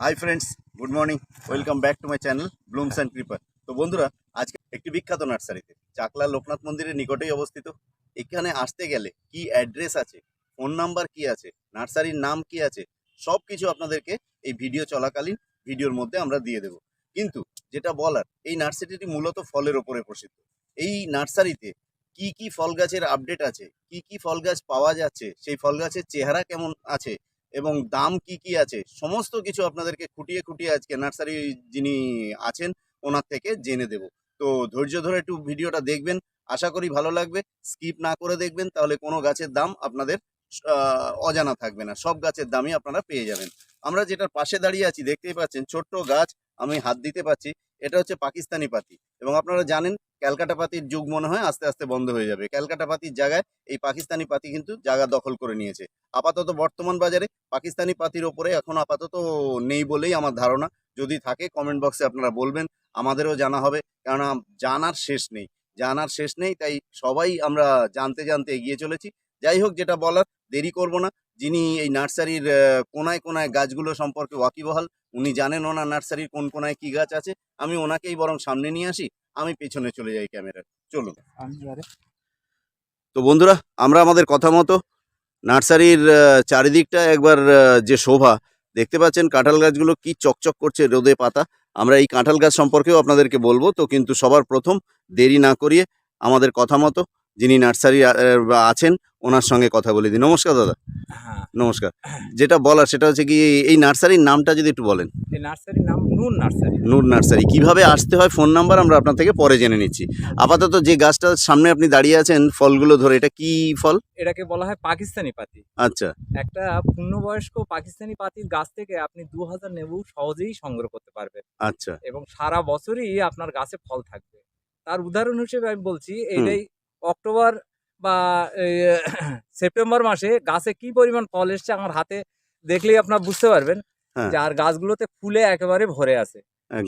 Hi friends good morning welcome back to my channel Blooms and Creeper তো বন্ধুরা, আজকে একটি বিখ্যাত নার্সারিতে, চাকলা লোকনাথ মন্দিরের নিকটেই অবস্থিত। এখানে আসতে গেলে কি অ্যাড্রেস আছে ফোন নাম্বার কি আছে, নার্সারির নাম কি আছে সব কিছু আপনাদেরকে এই ভিডিও চলাকালীন ভিডিওর মধ্যে আমরা দিয়ে দেব। কিন্তু যেটা বলার, এই নার্সারিটি মূলত ফলের ওপরে প্রসিদ্ধ। এই নার্সারিতে কি কি ফল গাছের আপডেট আছে, কি কি ফল গাছ পাওয়া যাচ্ছে, সেই ফল গাছের চেহারা কেমন আছে এবং দাম কি কি আছে, সমস্ত কিছু আপনাদেরকে খুঁটিয়ে খুঁটিয়ে আজকে নার্সারি যিনি আছেন, ওনার থেকে জেনে দেব। তো ধৈর্য ধরে একটু ভিডিওটা দেখবেন, আশা করি ভালো লাগবে। স্কিপ না করে দেখবেন, তাহলে কোনো গাছের দাম আপনাদের অজানা থাকবে না। সব গাছের দামই আপনারা পেয়ে যাবেন। আমরা যেটার পাশে দাঁড়িয়ে আছি, দেখতেই পাচ্ছেন, ছোট্ট গাছ আমি হাত দিতে পারছি, এটা হচ্ছে পাকিস্তানি পাতি। এবং আপনারা জানেন ক্যালকাটা পাতির যুগ মনে হয় আস্তে আস্তে বন্ধ হয়ে যাবে। ক্যালকাটা পাতির জায়গায় এই পাকিস্তানি পাতি কিন্তু জায়গা দখল করে নিয়েছে। আপাতত বর্তমান বাজারে পাকিস্তানি পাতির ওপরে এখন আপাতত নেই বলেই আমার ধারণা। যদি থাকে কমেন্ট বক্সে আপনারা বলবেন, আমাদেরও জানা হবে। কেননা জানার শেষ নেই। জানার শেষ নেই, তাই সবাই আমরা জানতে জানতে এগিয়ে চলেছি। যাই হোক, যেটা বলার, দেরি করব না। যিনি এই নার্সারির কোনায় কোনায় গাছগুলো সম্পর্কে ওয়াকিবহাল, উনি জানেন ওনার নার্সারির কোন কোনায় কি গাছ আছে। আমি ওনাকেই বরং সামনে নিয়ে আসি। আমি পেছনে চলে যাই ক্যামেরা চলুন। তো বন্ধুরা আমরা আমাদের কথা মতো নার্সারির চারিদিকটা একবার যে শোভা দেখতে পাচ্ছেন কাঁঠাল গাছগুলো কি চকচক করছে রোদে পাতা। আমরা এই কাঁঠাল গাছ সম্পর্কেও আপনাদেরকে বলব তো কিন্তু সবার প্রথম দেরি না করিয়ে আমাদের কথা মতো যিনি নার্সারি আছেন ওনার সঙ্গে কথা বলে দিই। নমস্কার দাদা। হ্যাঁ। নমস্কার। যেটা বলার সেটা হচ্ছে কি এই নার্সারির নামটা যদি একটু বলেন। এই নার্সারির নাম নুন নার্সারি। নূর নার্সারি। কীভাবে আসতে হয়? ফোন নাম্বার আমরা আপনার থেকে পরে জেনে নিচ্ছি। আপাতত যে গাছটার সামনে আপনি দাঁড়িয়ে আছেন ফলগুলো ধরে এটা কি ফল? এটাকে বলা হয় পাকিস্তানি পাতি। আচ্ছা। একটা পূর্ণবয়স্ক পাকিস্তানি পাতির গাছ থেকে আপনি দু হাজার নেবু সহজেই সংগ্রহ করতে পারবেন। আচ্ছা। এবং সারা বছরই আপনার গাছে ফল থাকবে। তার উদাহরণ হিসেবে আমি বলছি এইটাই অক্টোবর বা সেপ্টেম্বর মাসে গাছে কি পরিমাণ ফল এসছে আমার হাতে দেখলেই আপনার বুঝতে পারবেন হ্যাঁ। যে আর গাছগুলোতে ফুলে একেবারে ভরে আছে।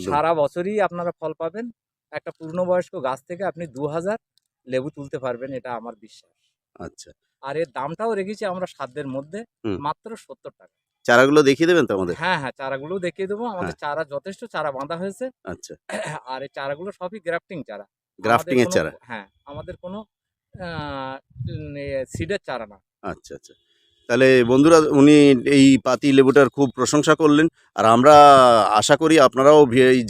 সারা বছরই আপনারা ফল পাবেন। একটা পূর্ণবয়স্ক গাছ থেকে আপনি দু হাজার লেবু তুলতে পারবেন এটা আমার বিশ্বাস। আচ্ছা। আর এর দামটাও রেখেছি আমরা সাধ্যের মধ্যে মাত্র সত্তর টাকা। চারাগুলো দেখিয়ে দেবেন তো আমাদের? হ্যাঁ হ্যাঁ চারাগুলো দেখিয়ে দেবো। আমাদের চারা যথেষ্ট চারা বাঁধা হয়েছে। আচ্ছা। আর এই চারাগুলো সবই গ্রাফটিং চারা। গ্রাফটিং এর চারা? হ্যাঁ আমাদের কোনো সিডের চারা না আচ্ছা আচ্ছা। তাহলে বন্ধুরা উনি এই পাতি লেবুটার খুব প্রশংসা করলেন। আর আমরা আশা করি আপনারাও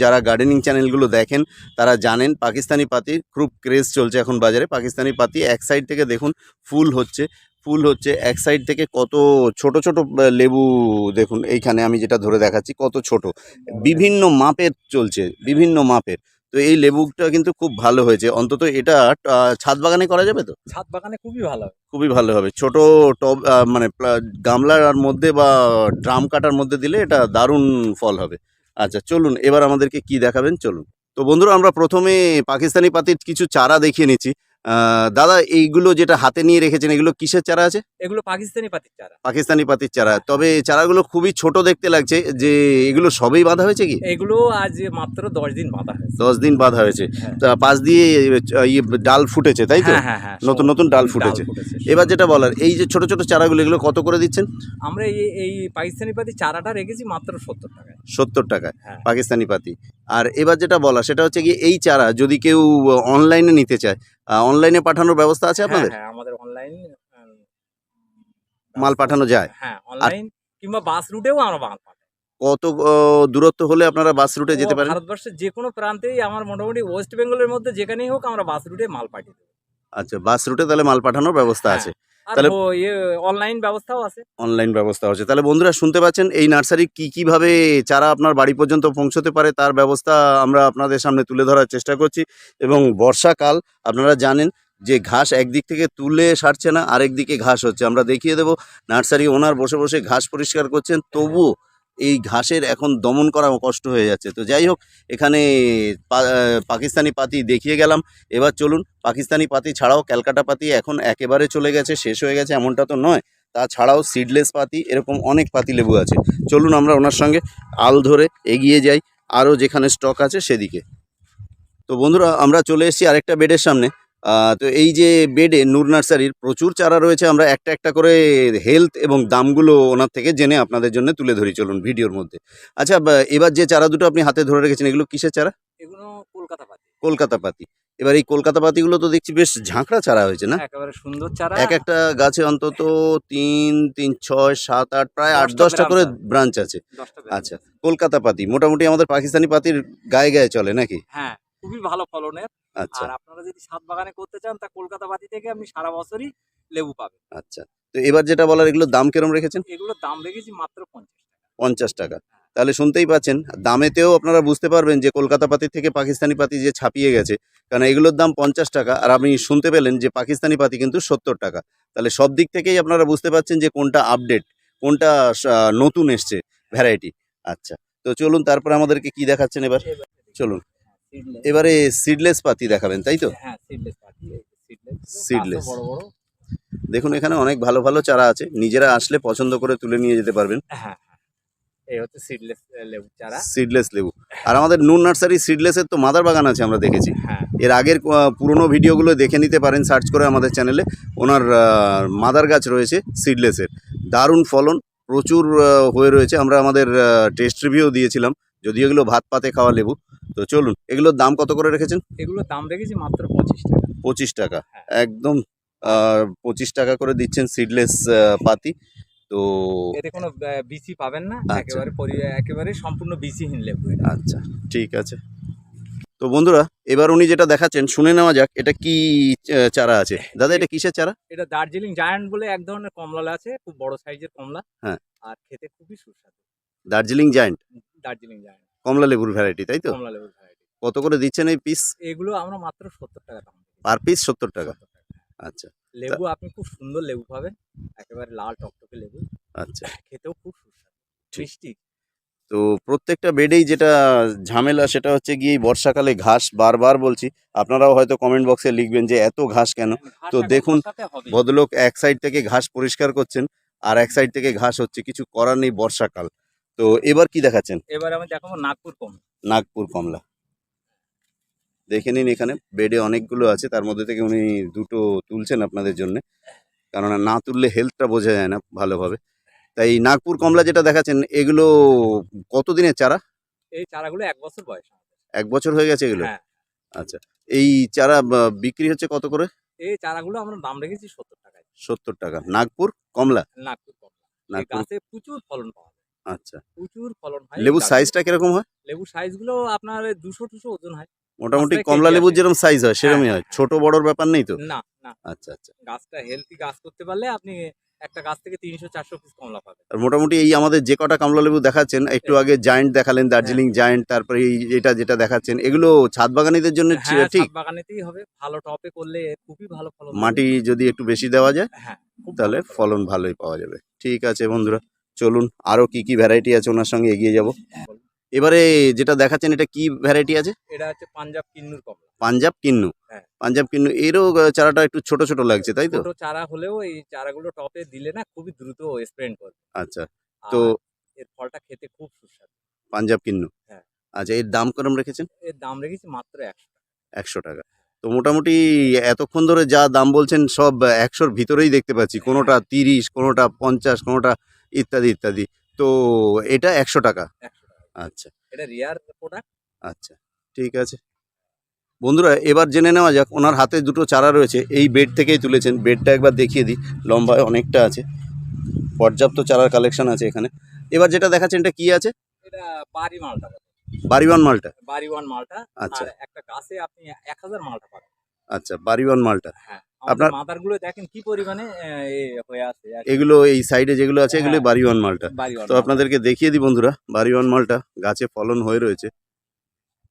যারা গার্ডেনিং চ্যানেলগুলো দেখেন তারা জানেন পাকিস্তানি পাতির খুব ক্রেজ চলছে এখন বাজারে। পাকিস্তানি পাতি এক সাইড থেকে দেখুন ফুল হচ্ছে ফুল হচ্ছে এক সাইড থেকে কত ছোট ছোট লেবু দেখুন। এইখানে আমি যেটা ধরে দেখাচ্ছি কত ছোট। বিভিন্ন মাপের চলছে বিভিন্ন মাপের। তো এই লেবুটা কিন্তু খুব ভালো হয়েছে। অন্তত এটা ছাদ বাগানে করা যাবে তো? ছাদ বাগানে খুবই ভালো হবে। খুবই ভালো হবে। ছোট টব মানে গামলার মধ্যে বা ড্রাম কাটার মধ্যে দিলে এটা দারুণ ফল হবে। আচ্ছা চলুন এবার আমাদেরকে কি দেখাবেন? চলুন। তো বন্ধুরা আমরা প্রথমে পাকিস্তানি পাতির কিছু চারা দেখিয়ে নিচ্ছি। দাদা এইগুলো যেটা হাতে নিয়ে রেখেছেন এগুলো কিসের চারা আছে? এগুলো পাকিস্তানি পাতির চারা। পাকিস্তানি পাতির চারা। তবে চারাগুলো খুবই ছোট দেখতে লাগছে যে এগুলো সবই বাঁধা হয়েছে কি? এগুলো আজ মাত্র দশ দিন বাঁধা হয়েছে। দশ দিন বাঁধা হয়েছে। হ্যাঁ। তা পাশ দিয়ে ইয়ে ডাল ফুটেছে তাই তো? হ্যাঁ হ্যাঁ হ্যাঁ নতুন নতুন ডাল ফুটেছে। এবার যেটা বলার এই যে ছোট ছোট চারাগুলো এগুলো কত করে দিচ্ছেন? আমরা এই এই পাকিস্তানি পাতি চারাটা রেখেছি মাত্র সত্তর টাকায়। সত্তর টাকায় হ্যাঁ। পাকিস্তানি পাতি। আর এবার যেটা বলা সেটা হচ্ছে কি এই চারা যদি কেউ অনলাইনে নিতে চায় অনলাইনে পাঠানোর ব্যবস্থা আছে হ্যাঁ আপনাদের? হ্যাঁ আমাদের অনলাইন মাল পাঠানো যায়? হ্যাঁ অনলাইন কিংবা বাস রুটেও আমরা মাল কত দূরত্ব হলে আপনারা বাস রুটে যেতে পারেন? ভারতবর্ষের যে কোনো প্রান্তেই আমার মোটামুটি ওয়েস্ট বেঙ্গলের মধ্যে যেখানেই হোক আমরা বাস রুটে মাল পাঠিয়ে দেবো। আচ্ছা বাস রুটে তাহলে মাল পাঠানোর ব্যবস্থা হ্যাঁ। আছে। তাহলে- ইয়ে অনলাইন ব্যবস্থাও আছে। অনলাইন ব্যবস্থা আছে তাহলে বন্ধুরা শুনতে পাচ্ছেন এই নার্সারি কি কীভাবে চারা আপনার বাড়ি পর্যন্ত পৌঁছতে পারে তার ব্যবস্থা আমরা আপনাদের সামনে তুলে ধরার চেষ্টা করছি। এবং বর্ষাকাল আপনারা জানেন যে ঘাস একদিক থেকে তুলে সারছে না আরেক দিকে ঘাস হচ্ছে। আমরা দেখিয়ে দেব নার্সারি ওনার বসে বসে ঘাস পরিষ্কার করছেন তবুও এই ঘাসের এখন দমন করা কষ্ট হয়ে যাচ্ছে। তো যাই হোক, এখানে পাকিস্তানি পাতি দেখিয়ে গেলাম। এবার চলুন, পাকিস্তানি পাতি ছাড়াও ক্যালকাটা পাতি এখন একেবারে চলে গেছে, শেষ হয়ে গেছে এমনটা তো নয়। তাছাড়াও সিডলেস পাতি, এরকম অনেক পাতি লেবু আছে। চলুন আমরা ওনার সঙ্গে আল ধরে এগিয়ে যাই। আরও যেখানে স্টক আছে সেদিকে। তো বন্ধুরা, আমরা চলে এসেছি আরেকটা বেডের সামনে। তো এই যে বেডে নূর নার্সারির প্রচুর চারা রয়েছে আমরা একটা একটা করে হেলথ এবং দামগুলো ওনার থেকে জেনে আপনাদের জন্য তুলে ধরি চলুন ভিডিওর মধ্যে। আচ্ছা এবার যে চারা দুটো আপনি হাতে ধরে রেখেছেন এগুলো কিসের চারা? এগুলো কলকাতা পাতি। কলকাতা পাতি। এবার এই কলকাতা পাতিগুলো তো দেখছি বেশ ঝাঁকড়া চারা হয়েছে না? একেবারে সুন্দর চারা। এক একটা গাছে অন্তত তিন তিন ছয় সাত আট প্রায় আট দশটা করে ব্রাঞ্চ আছে। আচ্ছা কলকাতা পাতি। মোটামুটি আমাদের পাকিস্তানি পাতির গায়ে গায়ে চলে নাকি? হ্যাঁ খুবই ভালো ফলনের। আচ্ছা। আর আপনারা যদি সাত বাগানে করতে চান তা কলকাতা পাতি থেকে আপনি সারা বছরই লেবু পাবেন। আচ্ছা। তো এবার যেটা বলার এগুলোর দাম কিরম রেখেছেন? এগুলোর দাম রেখেছি মাত্র পঞ্চাশ টাকা। পঞ্চাশ টাকা। তাহলে শুনতেই পাচ্ছেন দামেতেও আপনারা বুঝতে পারবেন যে কলকাতা পাতি থেকে পাকিস্তানি পাতি যে ছাপিয়ে গেছে কারণ এগুলোর দাম পঞ্চাশ টাকা। আর আপনি শুনতে পেলেন যে পাকিস্তানি পাতি কিন্তু সত্তর টাকা। তাহলে সব দিক থেকেই আপনারা বুঝতে পারছেন যে কোনটা আপডেট কোনটা নতুন এসছে ভ্যারাইটি। আচ্ছা। তো চলুন তারপরে আমাদেরকে কি দেখাচ্ছেন এবার? চলুন। এবারে সিডলেস পাতি দেখাবেন তাই তো? হ্যাঁ সিডলেস পাতি সিডলেস বড় বড়। দেখুন এখানে অনেক ভালো ভালো চারা আছে নিজেরা আসলে পছন্দ করে তুলে নিয়ে যেতে পারবেন। হ্যাঁ হ্যাঁ। এই হচ্ছে সিডলেস লেবু চারা। সিডলেস লেবু। আর আমাদের নুন নার্সারি সিডলেসের তো মাদার বাগান আছে আমরা দেখেছি। হ্যাঁ। এর আগের পুরনো ভিডিওগুলো দেখে নিতে পারেন সার্চ করে আমাদের চ্যানেলে। ওনার মাদার গাছ রয়েছে সিডলেসের দারুণ ফলন প্রচুর হয়ে রয়েছে। আমরা আমাদের টেস্ট রিভিউ দিয়েছিলাম যদিও এগুলো ভাত পাতে খাওয়া লেবু। তো চলুন এগুলোর দাম কত করে রেখেছেন? এগুলোর দাম রেখেছি মাত্র পঁচিশ টাকা। পঁচিশ টাকা। হ্যাঁ। একদম পঁচিশ টাকা করে দিচ্ছেন সিডলেস পাতি। তো এতে কোনো বিচি পাবেন না। আচ্ছা। একেবারে পরি- একেবারে সম্পূর্ণ বিচিহীন লেবু আচ্ছা ঠিক আছে। তো বন্ধুরা এবার উনি যেটা দেখাচ্ছেন শুনে নেওয়া যাক এটা কি চারা আছে? দাদা এটা কিসের চারা? এটা দার্জিলিং জায়ান্ট বলে এক ধরনের কমলা আছে খুব বড় সাইজের কমলা। হ্যাঁ। আর খেতে খুবই সুস্বাদু। দার্জিলিং জায়ান্ট? দার্জিলিং জায়ান্ট। কমলা লেবুর ভ্যারাইটি তাই তো? কমলা লেবুর ভ্যারাইটি কত করে দিচ্ছেন এই পিস এগুলো আমরা মাত্র সত্তর টাকা দাম পার পিস সত্তর টাকা? আচ্ছা। লেবু আপনি খুব সুন্দর লেবু পাবেন একেবারে লাল টকটকে লেবু। আচ্ছা। খেতেও খুব সুস্বাদু। মিষ্টি। তো প্রত্যেকটা বেডেই যেটা ঝামেলা সেটা হচ্ছে গিয়ে বর্ষাকালে ঘাস বারবার বলছি আপনারাও হয়তো কমেন্ট বক্সে লিখবেন যে এত ঘাস কেন? তো দেখুন, ভদ্রলোক এক সাইড থেকে ঘাস পরিষ্কার করছেন আর এক সাইড থেকে ঘাস হচ্ছে কিছু করার নেই বর্ষাকাল। তো এবার কি দেখাচ্ছেন? এবার আমি দেখাবো নাগপুর কম নাগপুর কমলা। দেখে নিন এখানে বেডে অনেকগুলো আছে তার মধ্যে থেকে উনি দুটো তুলছেন আপনাদের জন্য। কেননা না তুললে হেলথটা বোঝা যায় না ভালোভাবে। তাই নাগপুর কমলা যেটা দেখাচ্ছেন এগুলো কতদিনের চারা? এই চারাগুলো এক বছর বয়স। এক বছর হয়ে গেছে এগুলো? হ্যাঁ। আচ্ছা এই চারা বিক্রি হচ্ছে কত করে? এই চারাগুলো আমরা দাম রেখেছি সত্তর টাকায়। সত্তর টাকা। নাগপুর কমলা? নাগপুর কমলা। গাছে প্রচুর ফলন পাওয়া যায়। আচ্ছা। প্রচুর ফলন হয় লেবুর সাইজটা কীরকম হয়? লেবুর সাইজগুলো আপনার দুশো টুশো ওজন হয়। মোটামুটি কমলা লেবুর যেরকম সাইজ হয় সেরকমই হ্যাঁ, হয়। হ্যাঁ। ছোট বড়র ব্যাপার নেই তো? না না। আচ্ছা আচ্ছা। গাছটা হেলদি গাছ করতে পারলে আপনি একটা গাছ থেকে তিনশো চারশো পিস কমলা পাবেন। আর মোটামুটি এই আমাদের যে কটা কমলা লেবু দেখাচ্ছেন একটু আগে জায়েন্ট দেখালেন দার্জিলিং জায়েন্ট তারপরে এই এটা যেটা দেখাচ্ছেন এগুলো ছাদ বাগানিদের জন্য হ্যাঁ ঠিক? ছাদ বাগানেতেই হবে। ভালো টপে করলে খুবই ভালো ফলন মাটি যদি একটু বেশি দেওয়া যায় হ্যাঁ তাহলে ফলন ভালোই পাওয়া যাবে। ঠিক আছে বন্ধুরা। চলুন আরও কি কি ভ্যারাইটি আছে ওনার সঙ্গে এগিয়ে যাব। এবারে যেটা দেখাচ্ছেন এটা কি ভ্যারাইটি আছে? এটা হচ্ছে পাঞ্জাব কিন্নুর কমলা। পাঞ্জাব কিন্নু? হ্যাঁ। পাঞ্জাব কিন্নু এরও চারাটা একটু ছোট ছোট লাগছে তাই তো? ছোট চারা হলেও এই চারাগুলো টপে দিলে না খুবই দ্রুত স্প্রেন্ট করবে। আচ্ছা তো এর ফলটা খেতে খুব সুস্বাদু। পাঞ্জাব কিন্নু? হ্যাঁ। আচ্ছা এর দাম করম রেখেছেন? এর দাম রেখেছি মাত্র একশো টাকা। একশো টাকা। তো মোটামুটি এতক্ষণ ধরে যা দাম বলছেন সব একশোর ভিতরেই দেখতে পাচ্ছি। কোনোটা তিরিশ কোনোটা পঞ্চাশ কোনোটা ইত্যাদি ইত্যাদি। তো এটা একশো টাকা। আচ্ছা। এটা রিয়ার প্রোডাক্ট আচ্ছা ঠিক আছে। বন্ধুরা এবার জেনে নেওয়া যাক ওনার হাতে দুটো চারা রয়েছে এই বেড থেকেই তুলেছেন। বেডটা একবার দেখিয়ে দিই লম্বায় অনেকটা আছে। পর্যাপ্ত চারার কালেকশন আছে এখানে। এবার যেটা দেখাচ্ছেন এটা কি আছে? এটা বাড়ি মালটা বাড়িওয়ান মালটা? আচ্ছা। একটা গাছে আপনি এক হাজার মালটা পাবেন। আচ্ছা বাড়িওয়ান মালটা। হ্যাঁ। আপনার- আপনার মাদারগুলো দেখেন কি পরিমাণে হয়ে আছে এগুলো এই সাইডে যেগুলো আছে এগুলো হ্যাঁ। বাড়িওয়ান মালটা। তো আপনাদেরকে দেখিয়ে দিই বন্ধুরা বাড়িওয়ান মালটা গাছে ফলন হয়ে রয়েছে।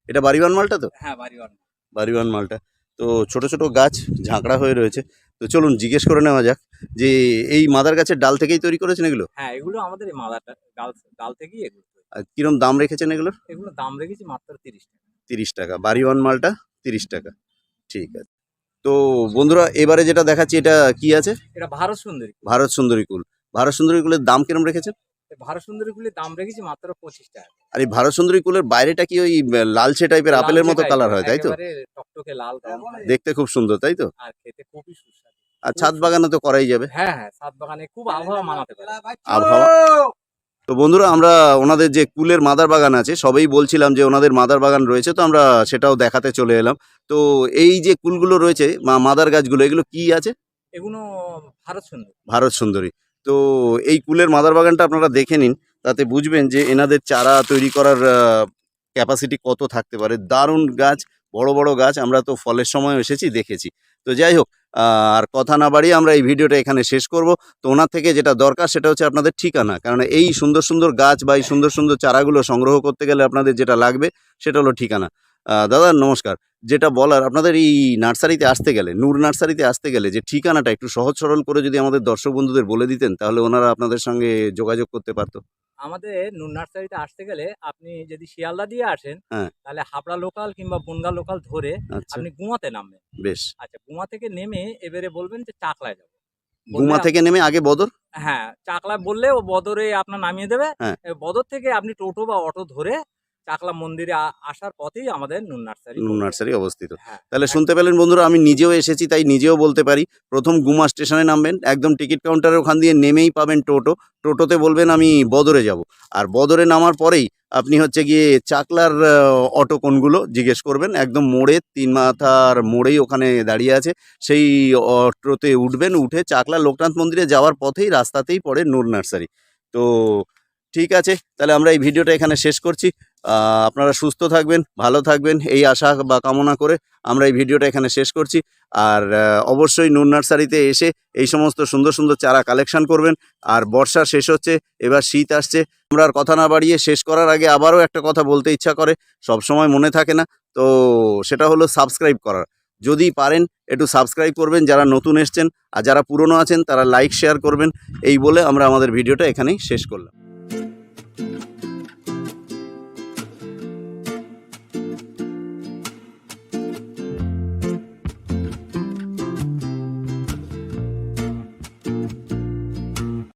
এটা বাড়িওয়ান মালটা তো? হ্যাঁ বাড়ি ওয়ান বাড়িওয়ান মালটা। তো ছোট ছোট গাছ ঝাঁকড়া হয়ে রয়েছে। তো চলুন জিজ্ঞেস করে নেওয়া যাক যে এই মাদার গাছের ডাল থেকেই তৈরি করেছেন এগুলো? হ্যাঁ এগুলো আমাদের এই মাদারটা গাল থেকেই এগুলো আর কিরম দাম রেখেছেন এগুলোর? এগুলো দাম রেখেছি মাত্র তিরিশ টাকা। তিরিশ টাকা। বাড়িওয়ান মালটা তিরিশ টাকা। ঠিক আছে। তো বন্ধুরা এবারে যেটা দেখাচ্ছি এটা কি আছে? এটা ভারত সুন্দরী ভারত সুন্দরী কুল। ভারত সুন্দরী কুলের দাম কিরম রেখেছেন? ভারত সুন্দরী গুলির দাম রেখেছি মাত্র পঁচিশ টাকা। আর এই ভারত সুন্দরী কুলের বাইরেটা কি ওই লালচে টাইপের আপেলের মতো কালার হয় তাই তো? টকটকে লাল দেখতে খুব সুন্দর তাই তো? আর খেতে খুবই সুস্বাদু। আর ছাদ বাগানে তো করাই যাবে। হ্যাঁ হ্যাঁ সাত বাগানে খুব আবহাওয়া মানাতে পারে। আবহাওয়া? তো বন্ধুরা আমরা ওনাদের যে কুলের মাদার বাগান আছে সবেই বলছিলাম যে ওনাদের মাদার বাগান রয়েছে তো আমরা সেটাও দেখাতে চলে এলাম। তো এই যে কুলগুলো রয়েছে মা- মাদার গাছগুলো এগুলো কি আছে? এগুলো ভারত সুন্দর। ভারত সুন্দরী। তো এই কুলের মাদার বাগানটা আপনারা দেখে নিন তাতে বুঝবেন যে এনাদের চারা তৈরি করার ক্যাপাসিটি কত থাকতে পারে। দারুণ গাছ বড় বড় গাছ আমরা তো ফলের সময় এসেছি দেখেছি। তো যাই হোক আর কথা না বাড়িয়ে আমরা এই ভিডিওটা এখানে শেষ করব। তো ওনার থেকে যেটা দরকার সেটা হচ্ছে আপনাদের ঠিকানা। কারণ এই সুন্দর সুন্দর গাছ বা এই সুন্দর সুন্দর চারাগুলো সংগ্রহ করতে গেলে আপনাদের যেটা লাগবে সেটা হলো ঠিকানা। দাদা নমস্কার। যেটা বলার, আপনাদের এই নার্সারিতে আসতে গেলে, নূর নার্সারিতে আসতে গেলে যে ঠিকানাটা একটু সহজ সরল করে যদি আমাদের দর্শক বন্ধুদের বলে দিতেন, তাহলে ওনারা আপনাদের সঙ্গে যোগাযোগ করতে পারতো। আমাদের নুন নার্সারিতে আসতে গেলে আপনি যদি শিয়ালদা দিয়ে আসেন হ্যাঁ। তাহলে হাবড়া লোকাল কিংবা বনগা লোকাল ধরে আচ্ছা। আপনি গুমাতে নামবেন। বেশ। আচ্ছা গুমা থেকে নেমে এবারে বলবেন যে চাকলায় যাব। গুমা থেকে নেমে আগে বদর? হ্যাঁ চাকলায় বললে ও বদরে আপনার নামিয়ে দেবে। হ্যাঁ। বদর থেকে আপনি টোটো বা অটো ধরে চাকলা মন্দিরে আসার পথেই আমাদের নুন নার্সারি নুন নার্সারি অবস্থিত। হ্যাঁ। তাহলে শুনতে পেলেন বন্ধুরা আমি নিজেও এসেছি তাই নিজেও বলতে পারি প্রথম গুমা স্টেশনে নামবেন একদম টিকিট কাউন্টারের ওখান দিয়ে নেমেই পাবেন টোটো। টোটোতে বলবেন আমি বদরে যাব। আর বদরে নামার পরেই আপনি হচ্ছে গিয়ে চাকলার অটো কোনগুলো জিজ্ঞেস করবেন একদম মোড়ে তিন মাথার মোড়েই ওখানে দাঁড়িয়ে আছে। সেই অটোতে উঠবেন উঠে চাকলা লোকনাথ মন্দিরে যাওয়ার পথেই রাস্তাতেই পড়ে নুর নার্সারি। তো ঠিক আছে, তাহলে আমরা এই ভিডিওটা এখানে শেষ করছি। আপনারা সুস্থ থাকবেন, ভালো থাকবেন, এই আশা বা কামনা করে আমরা এই ভিডিওটা এখানে শেষ করছি। আর অবশ্যই নুন নার্সারিতে এসে এই সমস্ত সুন্দর সুন্দর চারা কালেকশন করবেন। আর বর্ষা শেষ হচ্ছে, এবার শীত আসছে। আমরা আর কথা না বাড়িয়ে শেষ করার আগে আবারও একটা কথা বলতে ইচ্ছা করে সব সময় মনে থাকে না। তো সেটা হলো সাবস্ক্রাইব করার। যদি পারেন, একটু সাবস্ক্রাইব করবেন, যারা নতুন এসছেন আর যারা পুরনো আছেন, তারা লাইক, শেয়ার করবেন। এই বলে আমরা আমাদের ভিডিওটা এখানেই শেষ করলাম।